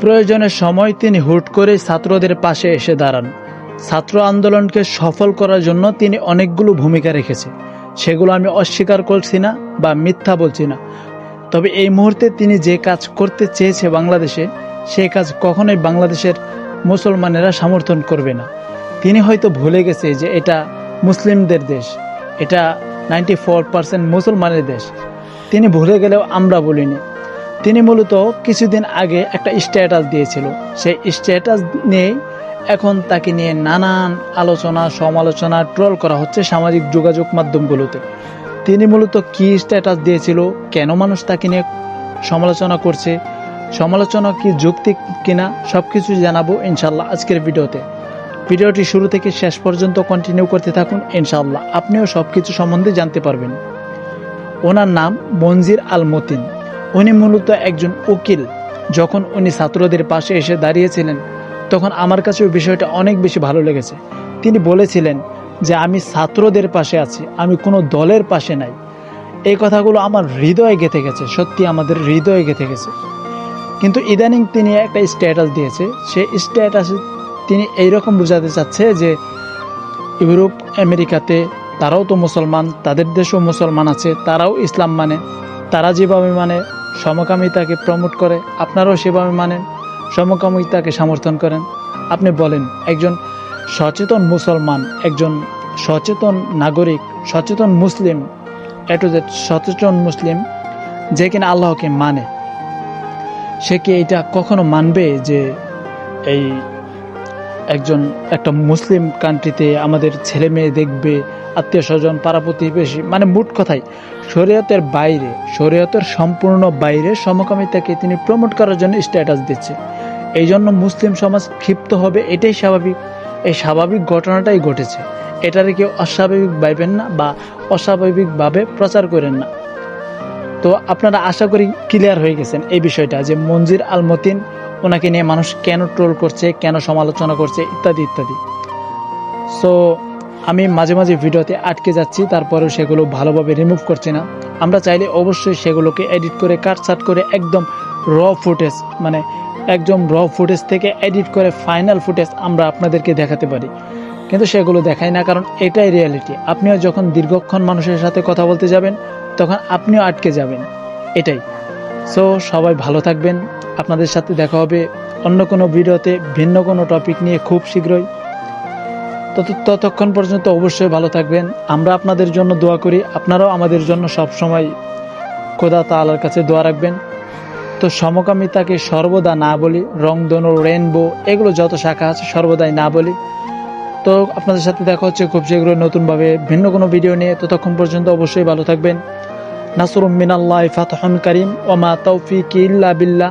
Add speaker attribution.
Speaker 1: প্রয়োজনের সময় তিনি হুট করে ছাত্রদের পাশে এসে দাঁড়ান। ছাত্র আন্দোলনকে সফল করার জন্য তিনি অনেকগুলো ভূমিকা রেখেছে। সেগুলো আমি অস্বীকার করছি না বা মিথ্যা বলছি না। তবে এই মুহূর্তে তিনি যে কাজ করতে চেয়েছে বাংলাদেশে সেই কাজ কখনোই বাংলাদেশের মুসলমানেরা সমর্থন করবে না। তিনি হয়তো ভুলে গেছে যে এটা মুসলিমদের দেশ, এটা নাইনটি ফোর পার্সেন্ট মুসলমানের দেশ। তিনি ভুলে গেলেও আমরা বলিনি। তিনি মূলত কিছুদিন আগে একটা স্ট্যাটাস দিয়েছিল। সেই স্ট্যাটাস নিয়ে এখন তাকে নিয়ে নানান আলোচনা, সমালোচনা ট্রল করা হচ্ছে সামাজিক যোগাযোগ মাধ্যমগুলোতে। তিনি মূলত কি স্ট্যাটাস দিয়েছিল, কেন মানুষ তাকে নিয়ে সমালোচনা করছে, সমালোচনা কি যৌক্তিক কিনা সব কিছু জানাব ইনশাল্লাহ আজকের ভিডিওতে। ভিডিওটি শুরু থেকে শেষ পর্যন্ত কন্টিনিউ করতে থাকুন ইনশাল্লাহ আপনিও সব কিছু সম্বন্ধে জানতে পারবেন। ওনার নাম মঞ্জির আল মতিন। উনি মূলত একজন উকিল। যখন উনি ছাত্রদের পাশে এসে দাঁড়িয়েছিলেন, তখন আমার কাছে ওই বিষয়টা অনেক বেশি ভালো লেগেছে। তিনি বলেছিলেন যে, আমি ছাত্রদের পাশে আছি, আমি কোনো দলের পাশে নাই। এই কথাগুলো আমার হৃদয়ে গেঁথে গেছে, সত্যি আমাদের হৃদয়ে গেঁথে গেছে। কিন্তু ইদানিং তিনি একটা স্ট্যাটাস দিয়েছে। সেই স্ট্যাটাসে তিনি এইরকম বোঝাতে চাচ্ছে যে, ইউরোপ, আমেরিকাতে তারাও তো মুসলমান, তাদের দেশেও মুসলমান আছে, তারাও ইসলাম মানে তারা যেভাবে মানে সমকামিতাকে প্রমোট করে, আপনারাও সেভাবে মানেন সমকামিতাকে সমর্থন করেন। আপনি বলেন, একজন সচেতন মুসলমান, একজন সচেতন নাগরিক, সচেতন মুসলিম, এ টু সচেতন মুসলিম, যে কিনা আল্লাহকে মানে। সে কি এটা কখনো মানবে যে এই একজন, একটা মুসলিম কান্ট্রিতে আমাদের ছেলে মেয়ে দেখবে, আত্মীয় স্বজন, পাড়া প্রতিবেশী মানে মোট কথাই, শরীয়তের বাইরে, শরীয়তের সম্পূর্ণ বাইরে সমকামিতাকে তিনি প্রমোট করার জন্য স্ট্যাটাস দিচ্ছে। এই জন্য মুসলিম সমাজ ক্ষিপ্ত হবে, এটাই স্বাভাবিক। এই স্বাভাবিক ঘটনাটাই ঘটেছে। এটারে কেউ অস্বাভাবিক ভাবেন না বা অস্বাভাবিকভাবে প্রচার করেন না। তো আপনারা আশা করি ক্লিয়ার হয়ে গেছেন এই বিষয়টা যে মঞ্জির আল মতিন ওনাকে নিয়ে মানুষ কেন ট্রোল করছে, কেন সমালোচনা করছে, ইত্যাদি ইত্যাদি। সো আমি মাঝে মাঝে ভিডিওতে আটকে যাচ্ছি, তারপরেও সেগুলো ভালোভাবে রিমুভ করছি না। আমরা চাইলে অবশ্যই সেগুলোকে এডিট করে কাটসাট করে একদম র ফুটেজ মানে একদম র ফুটেজ থেকে এডিট করে ফাইনাল ফুটেজ আমরা আপনাদেরকে দেখাতে পারি। কিন্তু সেগুলো দেখাই না, কারণ এটাই রিয়ালিটি আপনিও যখন দীর্ঘক্ষণ মানুষের সাথে কথা বলতে যাবেন, তখন আপনিও আটকে যাবেন। এটাই। সো সবাই ভালো থাকবেন। আপনাদের সাথে দেখা হবে অন্য কোনো ভিডিওতে ভিন্ন কোনো টপিক নিয়ে খুব শীঘ্রই। তত, ততক্ষণ পর্যন্ত অবশ্যই ভালো থাকবেন। আমরা আপনাদের জন্য দোয়া করি, আপনারাও আমাদের জন্য সব সময় খোদা তালার কাছে দোয়া রাখবেন। তো সমকামিতাকে সর্বদা না বলি রংধনু রেনবো এগুলো যত শাখা আছে সর্বদাই না বলি। তো আপনাদের সাথে দেখা হচ্ছে খুব শীঘ্রই নতুনভাবে ভিন্ন কোনো ভিডিও নিয়ে। ততক্ষণ পর্যন্ত অবশ্যই ভালো থাকবেন। নাসরুম মিনাল্লাহ ফাতহন করিম ওমা তৌফিক ইল্লা বিল্লাহ।